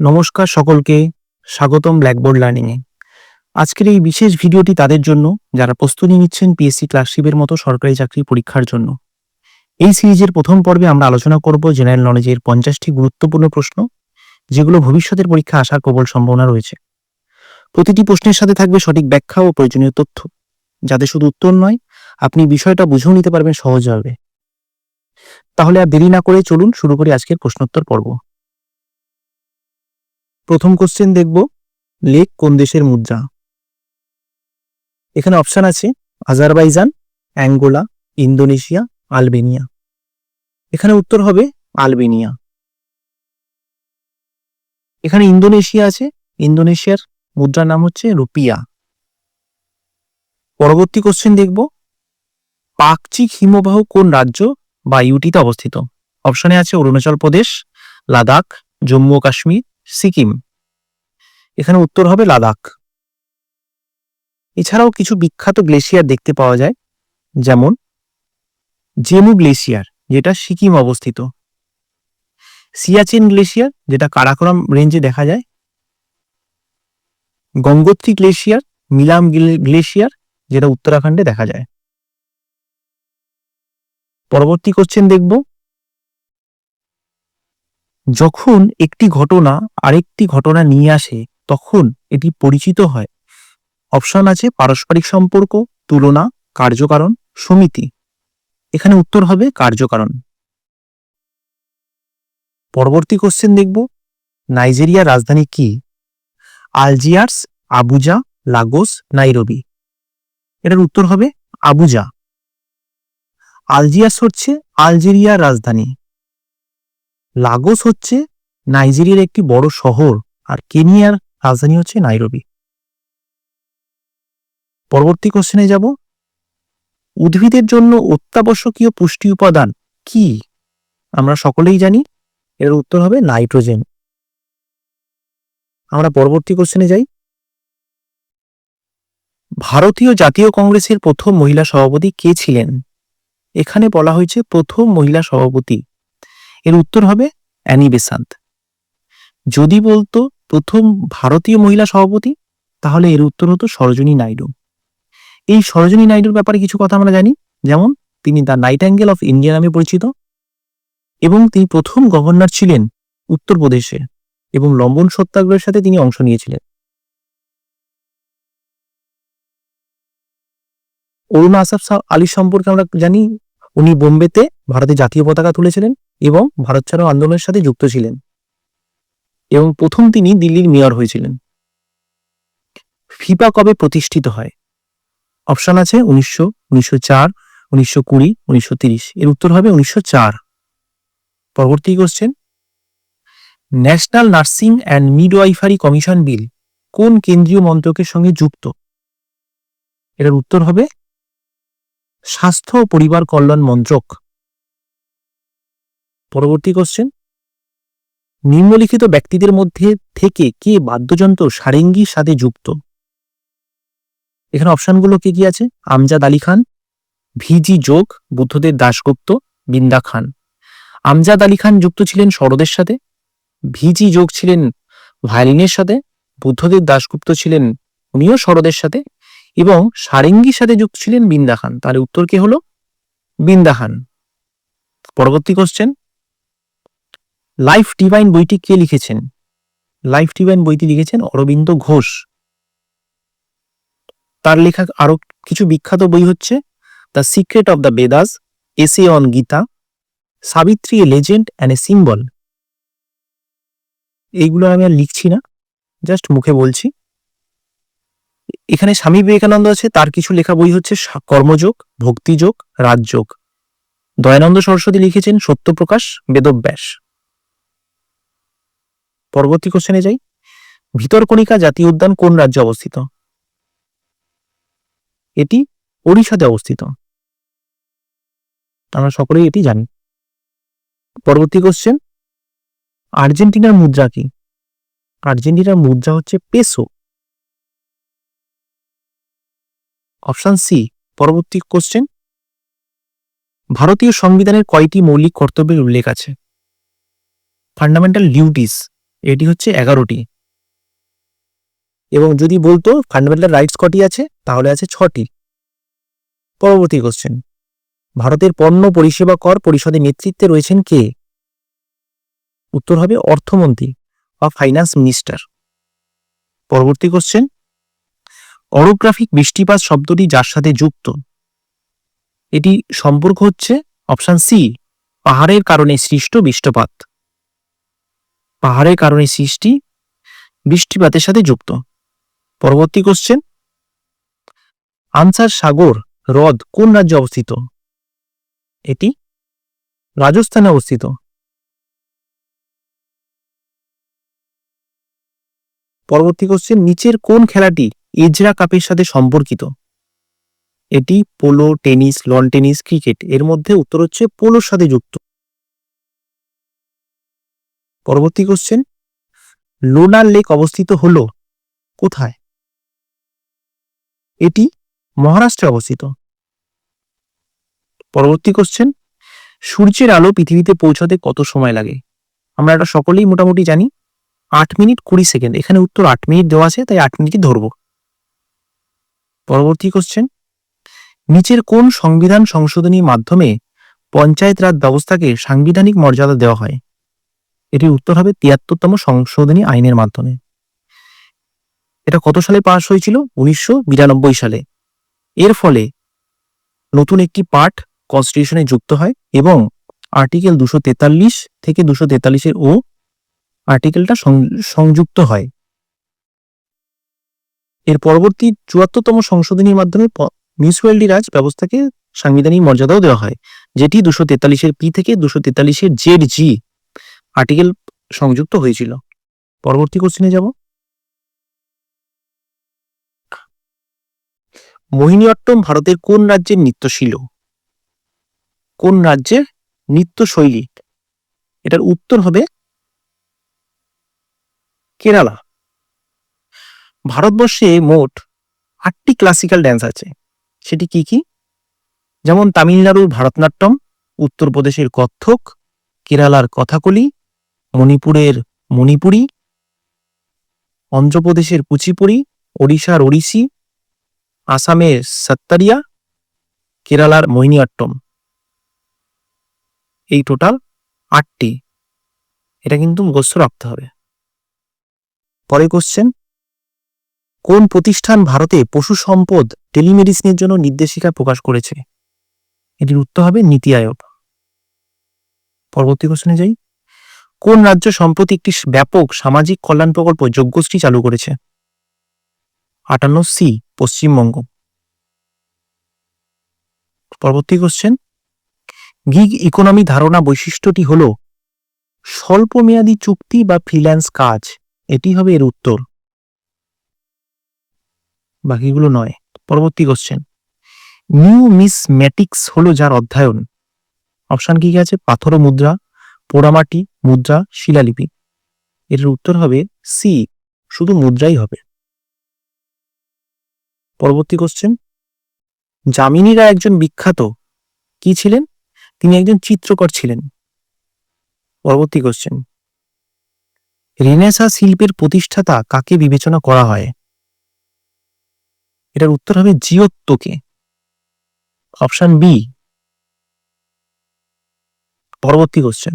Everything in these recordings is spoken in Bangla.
নমস্কার সকলকে, স্বাগতম ব্ল্যাকবোর্ড লার্নিংয়ে আজকের এই বিশেষ ভিডিওটি তাদের জন্য, যারা প্রস্তুতি নিচ্ছেন পিএসসি ক্লাসশিপের মতো সরকারি চাকরি পরীক্ষার জন্য। এই সিরিজের প্রথম পর্বে আমরা আলোচনা করব জেনারেল নলেজের পঞ্চাশটি গুরুত্বপূর্ণ প্রশ্ন, যেগুলো ভবিষ্যতের পরীক্ষা আসার প্রবল সম্ভাবনা রয়েছে। প্রতিটি প্রশ্নের সাথে থাকবে সঠিক ব্যাখ্যা ও প্রয়োজনীয় তথ্য, যাতে শুধু উত্তর নয়, আপনি বিষয়টা বুঝেও নিতে পারবেন সহজভাবে। তাহলে আর দেরি না করে চলুন শুরু করি আজকের প্রশ্নোত্তর পর্ব। প্রথম কোশ্চেন দেখব, লেক কোন দেশের মুদ্রা? এখানে অপশন আছে, আজারবাইজান, অ্যাঙ্গোলা, ইন্দোনেশিয়া, আলবেনিয়া। এখানে উত্তর হবে, আলবেনিয়া। এখানে ইন্দোনেশিয়া আছে, ইন্দোনেশিয়ার মুদ্রার নাম হচ্ছে রুপিয়া। পরবর্তী কোশ্চেন দেখব পাকচিক হিমবাহ কোন রাজ্য বা ইউটিতে অবস্থিত? অপশনে আছে অরুণাচল প্রদেশ, লাদাখ, জম্মু কাশ্মীর, সিকিম। এখানে উত্তর হবে লাদাখ। এছাড়াও কিছু বিখ্যাত গ্লেশিয়ার দেখতে পাওয়া যায়, যেমন জেমু গ্লেশিয়ার, যেটা সিকিম অবস্থিত। সিয়াচেন গ্লেশিয়ার, যেটা কারাকোরাম রেঞ্জে দেখা যায়। গঙ্গোত্রী গ্লেশিয়ার, মিলাম গ্লে- গ্লেশিয়ার, যেটা উত্তরাখণ্ডে দেখা যায়। পরবর্তী কোশ্চেন দেখব। যখন একটি ঘটনা আরেকটি ঘটনা নিয়ে আসে তখন এটি পরিচিত হয়। অপশন আছে পারস্পরিক সম্পর্ক, তুলনা, কার্যকারণ, সমিতি। এখানে উত্তর হবে কার্যকারণ। পরবর্তী কোশ্চেন দেখব, নাইজেরিয়ার রাজধানী কি? Algiers, Abuja, Lagos, Nairobi. এটার উত্তর হবে আবুজা। আলজিয়ার্স হচ্ছে আলজেরিয়ার রাজধানী। লাগোস হচ্ছে নাইজেরিয়ার একটি বড় শহর আর কেনিয়ার রাজধানী হচ্ছে নাইরোবি। পরবর্তী কোশ্চেনে যাব। উদ্ভিদের জন্য অত্যাবশ্যকীয় পুষ্টি উপাদান কি? আমরা সকলেই জানি, এর উত্তর হবে নাইট্রোজেন। আমরা পরবর্তী কোশ্চেনে যাই। ভারতীয় জাতীয় কংগ্রেসের প্রথম মহিলা সভাপতি কে ছিলেন? এখানে বলা হয়েছে প্রথম মহিলা সভাপতি। এর উত্তর হবে অ্যানি বেসান্ত। যদি বলতো প্রথম ভারতীয় মহিলা সভাপতি? তাহলে এর উত্তর হতো সরোজিনী নাইডু। এই সরোজিনী নাইডুর ব্যাপারে কিছু কথা আমরা জানি। যেমন, তিনি the nightingale of India নামে পরিচিত এবং তিনি প্রথম গভর্নর ছিলেন উত্তরপ্রদেশে এবং লম্বন সত্যাগ্রহের সাথে তিনি অংশ নিয়েছিলেন। অরুণ আসাফ আলী সম্পর্কে আমরা জানি, উনি বোম্বেতে ভারতের জাতীয় পতাকা তুলেছিলেন এবং ভারত ছাড়ো আন্দোলনের সাথে যুক্ত ছিলেন। এবং প্রথম তিনি দিল্লির মেয়র হয়েছিলেন। ফিফা কবে প্রতিষ্ঠিত হয়? অপশন আছে উনিশশো উনিশশো চার, উনিশশো কুড়ি, উনিশশো তিরিশ। এর উত্তর হবে উনিশশো চার। পরবর্তী question national nursing and midwifery commission bill কোন কেন্দ্রীয় মন্ত্রকের সঙ্গে যুক্ত? এটার উত্তর হবে স্বাস্থ্য ও পরিবার কল্যাণ মন্ত্রক। পরবর্তী কোশ্চেন নিম্নলিখিত ব্যক্তিদের মধ্যে থেকে কে বাদ্যযন্ত্র সারেঙ্গির সাথে যুক্ত? এখানে অপশনগুলো কি কি আছে? আমজাদ আলী খান, ভিজি যোগ, বুদ্ধদেব দাশগুপ্ত, বিন্দা খান। আমজাদ আলী খান যুক্ত ছিলেন সরোদের সাথে, ভিজি যোগ ছিলেন ভায়োলিনের সাথে, বুদ্ধদেব দাশগুপ্ত ছিলেন উনিও সরোদের সাথে এবং সারেঙ্গির সাথে যুক্ত ছিলেন বিন্দা খান। তার উত্তর কি হলো? বিন্দা খান। পরবর্তী কোশ্চেন লাইফ ডিভাইন বইটি কে লিখেছেন? লাইফ ডিভাইন বইটি লিখেছেন অরবিন্দ ঘোষ। তার লেখা আরও কিছু বিখ্যাত বই হচ্ছে the secret of the Vedas, essay on Gita, Savitri a legend and a symbol. এইগুলো আমি আর লিখছি না, জাস্ট মুখে বলছি। এখানে স্বামী বিবেকানন্দ আছে, তার কিছু লেখা বই হচ্ছে কর্মযোগ, ভক্তিযোগ, রাজযোগ। দয়ানন্দ সরস্বতী লিখেছেন সত্যপ্রকাশ, বেদব্যাস। পরবর্তী কোশ্চেনে যাই। ভিতরকণিকা জাতীয় উদ্যান কোন রাজ্যে অবস্থিত? এটি ওড়িশাতে অবস্থিত। আমরা সকলেই এটি জানি। পরবর্তী কোশ্চেন আর্জেন্টিনার মুদ্রা কি? আর্জেন্টিনার মুদ্রা হচ্ছে পেসো। অপশন সি, পরবর্তী কোশ্চেন ভারতীয় সংবিধানের কয়টি মৌলিক কর্তব্যের উল্লেখ আছে? ফান্ডামেন্টাল ডিউটিস এটি হচ্ছে এগারোটি। এবং যদি বলতো ফান্ডামেন্টাল রাইটস কটি আছে, তাহলে আছে ছটি। পরবর্তী কোশ্চেন ভারতের পণ্য পরিষেবা কর পরিষদের নেতৃত্বে রয়েছেন কে? উত্তর হবে অর্থমন্ত্রী বা ফাইন্যান্স মিনিস্টার পরবর্তী কোশ্চেন অরোগ্রাফিক বৃষ্টিপাত শব্দটি যার সাথে যুক্ত? এটি সম্পর্ক হচ্ছে অপশন সি পাহাড়ের কারণে সৃষ্ট বৃষ্টিপাত। পাহাড়ের কারণে সৃষ্টি বৃষ্টিপাতের সাথে যুক্ত। পরবর্তী কোশ্চেন আনসার সাগর হ্রদ কোন রাজ্যে অবস্থিত? এটি রাজস্থানে অবস্থিত। পরবর্তী কোশ্চেন নিচের কোন খেলাটি এজরা কাপের সাথে সম্পর্কিত? এটি polo, tennis, lawn tennis, cricket, এর মধ্যে উত্তর হচ্ছে পোলোর সাথে যুক্ত। পরবর্তী কোশ্চেন লোনার লেক অবস্থিত হলো কোথায়? এটি মহারাষ্ট্রে অবস্থিত। পরবর্তী কোশ্চেন সূর্যের আলো পৃথিবীতে পৌঁছাতে কত সময় লাগে? আমরা এটা সকলেই মোটামুটি জানি, আট মিনিট কুড়ি সেকেন্ড। এখানে উত্তর আট মিনিট দেওয়া আছে, তাই আট মিনিটই ধরব। পরবর্তী কোশ্চেন নিচের কোন সংবিধান সংশোধনীর মাধ্যমে পঞ্চায়েত রাজ ব্যবস্থাকে সাংবিধানিক মর্যাদা দেওয়া হয়? এটির উত্তর হবে তিয়াত্তরতম সংশোধনী আইনের মাধ্যমে। এটা কত সালে পাশ হয়েছিল? উনিশশো বিরানব্বই সালে। এর ফলে নতুন একটি পার্ট কনস্টিটিউশনে যুক্ত হয় এবং আর্টিকেল দুশো তেতাল্লিশ থেকে দুশো তেতাল্লিশের ও আর্টিকেলটা সংযুক্ত হয়। এর পরবর্তী চুয়াত্তরতম সংশোধনীর মাধ্যমে মিউনিসিপ্যালিটি রাজ ব্যবস্থাকে সাংবিধানিক মর্যাদাও দেওয়া হয়, যেটি দুশো তেতাল্লিশের পি থেকে দুশো তেতাল্লিশের জেড জি আর্টিকেল সংযুক্ত হয়েছিল। পরবর্তী কোশ্চেনে যাব। মোহিনীঅট্টম ভারতের কোন রাজ্যের নৃত্যশীল কোন রাজ্যের নৃত্যশৈলী? এটার উত্তর হবে কেরালা। ভারতবর্ষে মোট আটটি ক্লাসিক্যাল ড্যান্স আছে। সেটি কি কি? যেমন তামিলনাড়ুর ভারতনাট্যম, উত্তরপ্রদেশের কত্থক কেরালার কথাকলি মণিপুরের মণিপুরি, অন্ধ্রপ্রদেশের কুচিপুরি ওড়িশার ওড়িশি, আসামের সত্তারিয়া, কেরালার মোহিনীঅট্টম এই টোটাল আটটি। এটা কিন্তু মুখস্থ রাখতে হবে। পরে কোশ্চেন কোন প্রতিষ্ঠান ভারতে পশু সম্পদ টেলিমেডিসিনের জন্য নির্দেশিকা প্রকাশ করেছে? এটির উত্তর হবে নীতি আয়োগ। পরবর্তী কোশ্চেনে যাই। কোন রাজ্য সম্প্রতি একটি ব্যাপক সামাজিক কল্যাণ প্রকল্প যোগ্যশ্রী চালু করেছে? আটান্ন সি, পশ্চিমবঙ্গ। পরবর্তী কোশ্চেন গিগ ইকোনমি ধারণা বৈশিষ্ট্যটি হল, স্বল্পমেয়াদী চুক্তি বা ফ্রিল্যান্স কাজ, এটি হবে এর উত্তর। বাকিগুলো নয়। পরবর্তী কোশ্চেন নিউ মিস ম্যাটিক্স হলো যার অধ্যয়ন। অপশন কি কি আছে? পাথর মুদ্রা, পোড়ামাটি মুদ্রা শিলালিপি। এর উত্তর হবে সি, শুধু মুদ্রাই হবে। পরবর্তী কোশ্চেন যামিনীরা একজন বিখ্যাত কি ছিলেন? তিনি একজন চিত্রকর ছিলেন। পরবর্তী কোশ্চেন রেনেসা শিল্পের প্রতিষ্ঠাতা কাকে বিবেচনা করা হয়? এটার উত্তর হবে জিওত্তকে। অপশন বি পরবর্তী কোশ্চেন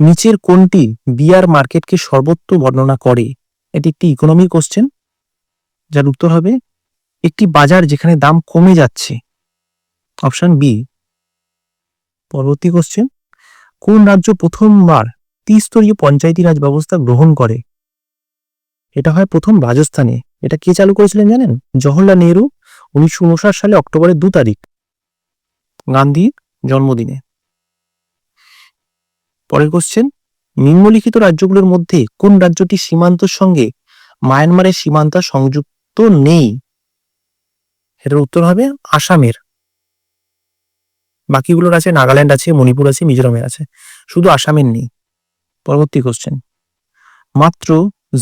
নিচের কোনটি বিয়ার মার্কেটকে সর্বত্র বর্ণনা করে। এটি একটি ইকোনমি কোশ্চেন যার উত্তর হবে, একটি বাজার যেখানে দাম কমে যাচ্ছে। অপশন বি পরবর্তী কোশ্চেন কোন রাজ্য প্রথমবার ত্রিস্তরীয় পঞ্চায়েতি রাজ ব্যবস্থা গ্রহণ করে? এটা হয় প্রথম রাজস্থানে। এটা কে চালু করেছিলেন জানেন? জওহরলাল নেহরু উনিশশো উনষাট সালে অক্টোবরের দু তারিখ। গান্ধীর জন্মদিনে। পরের কোশ্চেন নিম্নলিখিত রাজ্যগুলোর মধ্যে কোন রাজ্যটি সীমান্তর সঙ্গে মায়ানমারের সীমান্ত সংযুক্ত নেই? এটার উত্তর হবে আসামের। বাকিগুলোর আছে, নাগাল্যান্ড আছে, মণিপুর আছে, মিজোরামের আছে। শুধু আসামের নেই। পরবর্তী কোশ্চেন মাত্র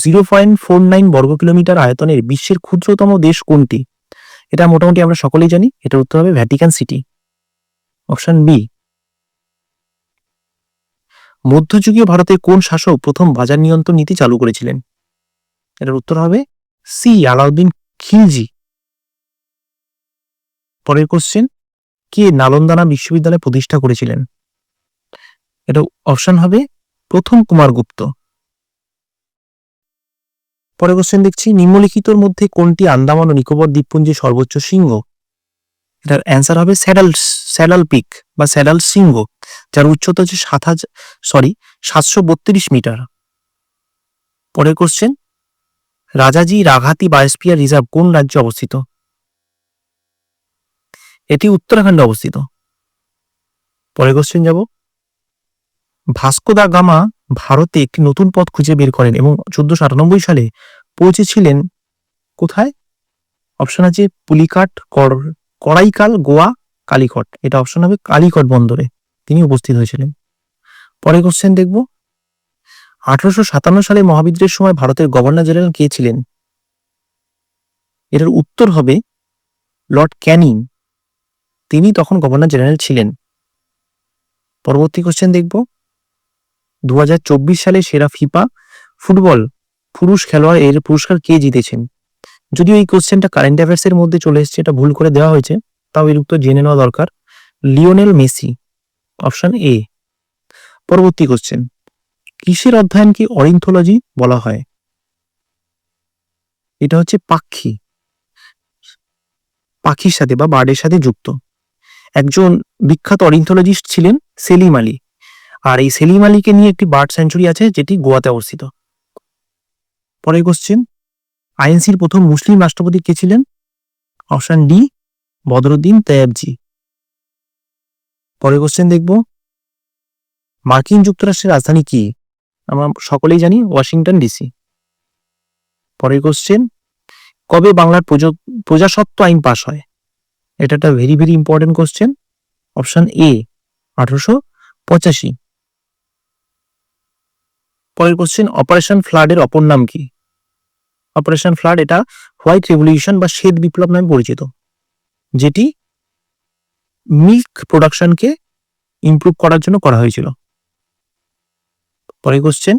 জিরো পয়েন্ট ফোর নাইন বর্গ কিলোমিটার আয়তনের বিশ্বের ক্ষুদ্রতম দেশ কোনটি? এটা মোটামুটি আমরা সকলেই জানি। এটার উত্তর হবে ভ্যাটিকান সিটি অপশন বি মধ্যযুগীয় ভারতে কোন শাসক প্রথম বাজার নিয়ন্ত্রণ নীতি চালু করেছিলেন? এটার উত্তর হবে সি আলাউদ্দিন খিলজি। পরের কোশ্চেন কে নালন্দানা বিশ্ববিদ্যালয় প্রতিষ্ঠা করেছিলেন? এটা অপশন হবে প্রথম কুমারগুপ্ত পরের কোশ্চেন দেখছি, নিম্নলিখিতর মধ্যে কোনটি আন্দামান ও নিকোবর দ্বীপপুঞ্জের সর্বোচ্চ শৃঙ্গ? এটার অ্যান্সার হবে স্যাডাল স্যাডাল পিক বা স্যাডাল শৃঙ্গ। যার উচ্চতা হচ্ছে সাত হাজার সরি সাতশো বত্রিশ মিটার। পরের কোশ্চেন রাজাজি রাঘাতি বায়োস্পিয়ার রিজার্ভ কোন রাজ্যে অবস্থিত? এটি উত্তরাখণ্ডে অবস্থিত। পরের কোশ্চেন যাব। ভাস্কো দা গামা ভারতে একটি নতুন পথ খুঁজে বের করেন এবং চোদ্দশো আটানব্বই সালে পৌঁছেছিলেন কোথায়? অপশন আছে পুলিকাট কড়াইকাল, গোয়া, কালিকট। এটা অপশন হবে কালিকট বন্দরে। তিনি উপস্থিত হয়েছিলেন। পরের কোশ্চেন দেখব। আঠারোশো সাতান্ন সালে মহাবিদ্রোহের সময় ভারতের গভর্নর জেনারেল কে ছিলেন? এটার উত্তর হবে লর্ড ক্যানিং তিনি তখন গভর্নর জেনারেল ছিলেন। পরবর্তী কোশ্চেন দেখব। দু হাজার চব্বিশ সালে সেরা ফিফা ফুটবল পুরুষ খেলোয়াড় এর পুরস্কার কে জিতেছেন? যদিও এই কোশ্চেনটা কারেন্ট অ্যাফেয়ার্স এর মধ্যে চলে এসেছে, এটা ভুল করে দেওয়া হয়েছে, তাও এর উত্তর জেনে নেওয়া দরকার। Lionel Messi. অপশন এ পরবর্তী কোশ্চেন কিসের অধ্যয়নকে অরিন্থোলজি বলা হয়? এটা হচ্ছে পাখি। পাখির সাথে বা বার্ডের সাথে যুক্ত। একজন বিখ্যাত অরিন্থোলজিস্ট ছিলেন সেলিম আলী। আর এই সেলিম আলীকে নিয়ে একটি বার্ড সেঞ্চুরি আছে, যেটি গোয়াতে অবস্থিত। পরের কোশ্চেন আইএনসির প্রথম মুসলিম রাষ্ট্রপতি কে ছিলেন? Option D Badruddin Tyabji. পরের কোশ্চেন দেখব। মার্কিন যুক্তরাষ্ট্রের রাজধানী কি? আমরা সকলেই জানি ওয়াশিংটন ডিসি। পরের কোশ্চেন কবে বাংলার প্রজ- প্রজাসত্ব আইন পাশ হয়? এটা একটা very very important question option A আঠারোশো পঁচাশি। পরের কোশ্চেন অপারেশন ফ্লাডের অপর নাম কি? অপারেশন ফ্লাড এটা হোয়াইট রেভলিউশন বা শ্বেত বিপ্লব নামে পরিচিত। যেটি মিল্ক প্রোডাকশনকে ইমপ্রুভ করার জন্য করা হয়েছিল। পরের কোশ্চেন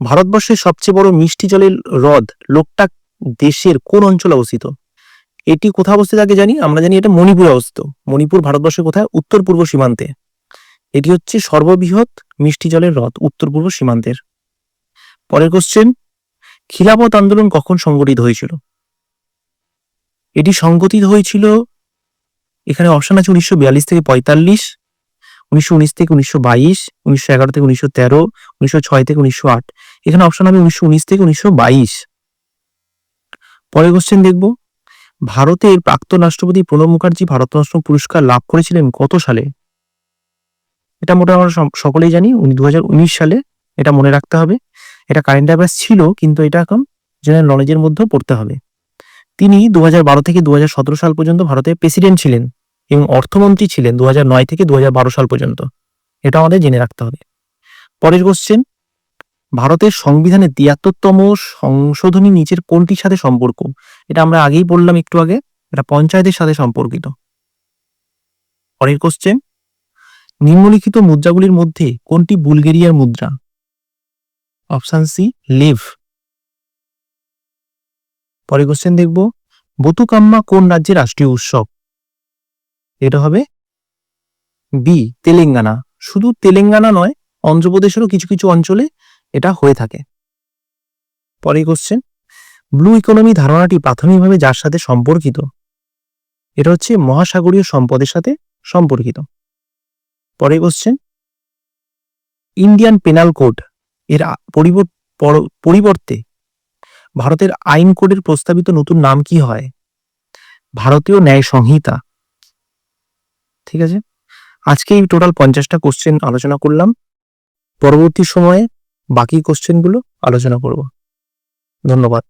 ভারতবর্ষের সবচেয়ে বড় মিষ্টি জলের হ্রদ লোকটাক দেশের কোন অঞ্চলে অবস্থিত? এটি কোথায় অবস্থিত আগে জানি? আমরা জানি এটা মণিপুরে অবস্থিত। মণিপুর ভারতবর্ষের কোথায়? উত্তর পূর্ব সীমান্তে। এটি হচ্ছে সর্ববৃহৎ মিষ্টি জলের হ্রদ উত্তর পূর্ব সীমান্তের। পরের কোশ্চেন খিলাফত আন্দোলন কখন সংগঠিত হয়েছিল? এটি সংগঠিত হয়েছিল এখানে অপশন আছে উনিশশো বিয়াল্লিশ থেকে পঁয়তাল্লিশ, উনিশশো উনিশ থেকে উনিশশো বাইশ, উনিশশো এগারো থেকে উনিশশো তেরো, উনিশশো ছয় থেকে উনিশশো আট। এখানে অপশন হবে উনিশশো উনিশ থেকে উনিশশো বাইশ। পরের কোশ্চেন দেখব। ভারতের প্রাক্তন রাষ্ট্রপতি প্রণব মুখার্জি ভারতরত্ন পুরস্কার লাভ করেছিলেন কত সালে? এটা মোটামুটি আমরা সকলেই জানি, উনি দু হাজার উনিশ সালে এটা মনে রাখতে হবে। এটা কারেন্ট অ্যাফেয়ার্স ছিল, কিন্তু এটা এখন জেনারেল নলেজের মধ্যেও পড়তে হবে। তিনি দু হাজার বারো থেকে দু হাজার সতেরো সাল পর্যন্ত ভারতের প্রেসিডেন্ট ছিলেন এবং অর্থমন্ত্রী ছিলেন দু হাজার নয় থেকে দু হাজার বারো সাল পর্যন্ত। এটা আমাদের জেনে রাখতে হবে। পরের কোশ্চেন ভারতের সংবিধানের তিয়াত্তরতম সংশোধনী নিচের কোনটির সাথে সম্পর্ক? এটা আমরা আগেই বললাম একটু আগে, এটা পঞ্চায়েতের সাথে সম্পর্কিত। পরের কোশ্চেন নিম্নলিখিত মুদ্রাগুলির মধ্যে কোনটি বুলগেরিয়ার মুদ্রা? Option C, lev. পরের কোশ্চেন দেখব, বতুকাম্মা কোন রাজ্যের রাষ্ট্রীয় উৎসব? এটা হবে বি তেলেঙ্গানা। শুধু তেলেঙ্গানা নয়, অন্ধ্রপ্রদেশেরও কিছু কিছু অঞ্চলে এটা হয়ে থাকে। পরে কোশ্চেন ব্লু ইকোনমি ধারণাটি প্রাথমিকভাবে যার সাথে সম্পর্কিত? এটা হচ্ছে মহাসাগরীয় সম্পদের সাথে সম্পর্কিত। পরে কোশ্চেন ইন্ডিয়ান পেনাল কোড এর পর- পরিবর্তে ভারতের আইন কোডের প্রস্তাবিত নতুন নাম কি হয়? ভারতীয় ন্যায় সংহিতা। ঠিক আছে? আজকে এই টোটাল পঞ্চাশটা কোশ্চেন আলোচনা করলাম। পরবর্তী সময়ে বাকি কোশ্চেনগুলো আলোচনা করব। ধন্যবাদ।